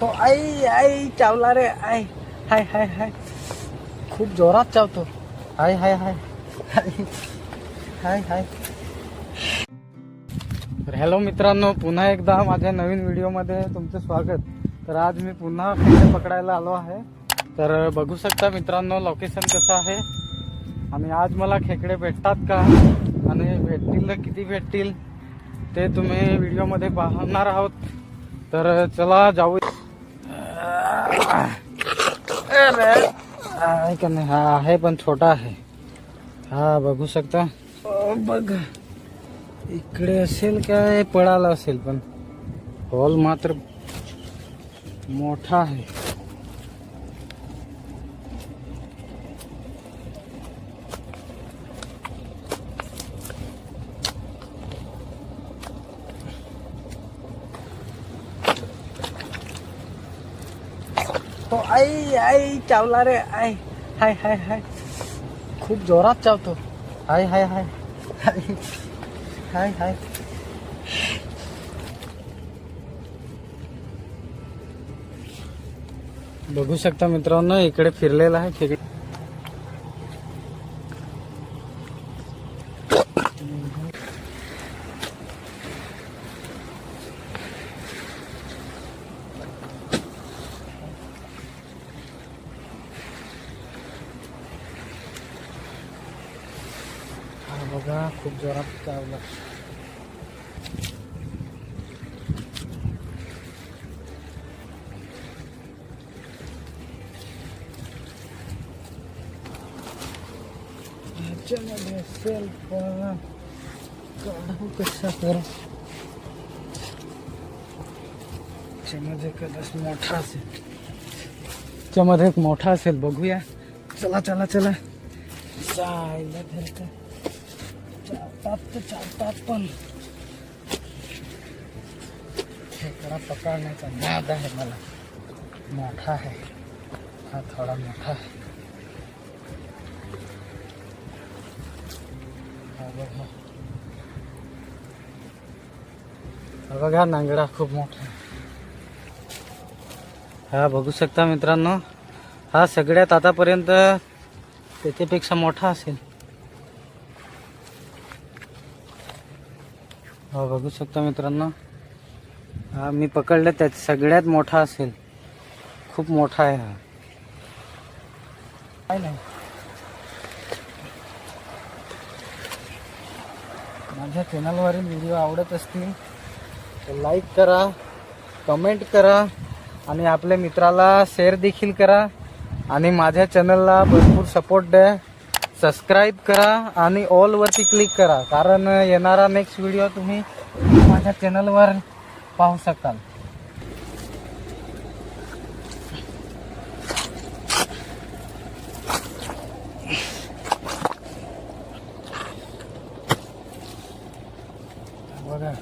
तो आई आई चावला रे आय हाय हाय हाय. खूप जोरात चावतो. हाय हाय हाय. हाय हाय. हाय तर हॅलो मित्रांनो पुन्हा एकदा माझ्या नवीन व्हिडिओमध्ये तुमचं स्वागत. तर आज मी पुन्हा खेकडे पकडायला आलो आहे. तर बघू शकता मित्रांनो लोकेशन कसं आहे? आणि आज मला खेकडे भेटतात का? आणि भेटतील तर किती भेटतील? ते तुम्ही व्हिडिओमध्ये पाहणार आहोत. तर चला जाऊ अरे, आहे का नाही? हा आहे पण छोटा आहे. हा बघू शकता. बघ. इकडे असेल काय? पळाला असेल पण. हॉल मात्र मोठा आहे. हो आई आई चावला रे. आय हाय हाय हाय. खूप जोरात चावतो. हाय हाय हाय. हाय हाय हाय. बघू शकता मित्रांनो इकडे फिरलेला आहे खेकडे हा बघा खूप जोरात चावला. ह्याच्यामध्ये असेल पण काढू कसा तर? ह्याच्यामध्ये कदाच मोठा असेल. ह्याच्यामध्ये एक मोठा असेल बघूया. चला चला चला. जायला धरतं. चालतात तर चालतात पण. खेकडा पकडण्याचा नाद आहे मला. मोठा आहे. हा थोडा मोठा आहे. बघा नांगडा खूप मोठा हा बघू शकता मित्रांनो. हा सगळ्यात आतापर्यंत त्याच्यापेक्षा मोठा असेल. हा बघू शकता मित्रांनो. हा मी पकडलं त्यात सगळ्यात मोठा असेल. खूप मोठा आहे हा. काय नाही. माझ्या चॅनलवरील व्हिडिओ आवडत असतील तर लाईक करा कमेंट करा आणि आपल्या मित्राला शेअर देखील करा आणि माझ्या चॅनलला भरपूर सपोर्ट द्या. सबस्क्राईब करा आणि ऑलवरती क्लिक करा. कारण येणारा नेक्स्ट व्हिडिओ तुम्ही माझ्या चॅनलवर पाहू शकाल. बघा.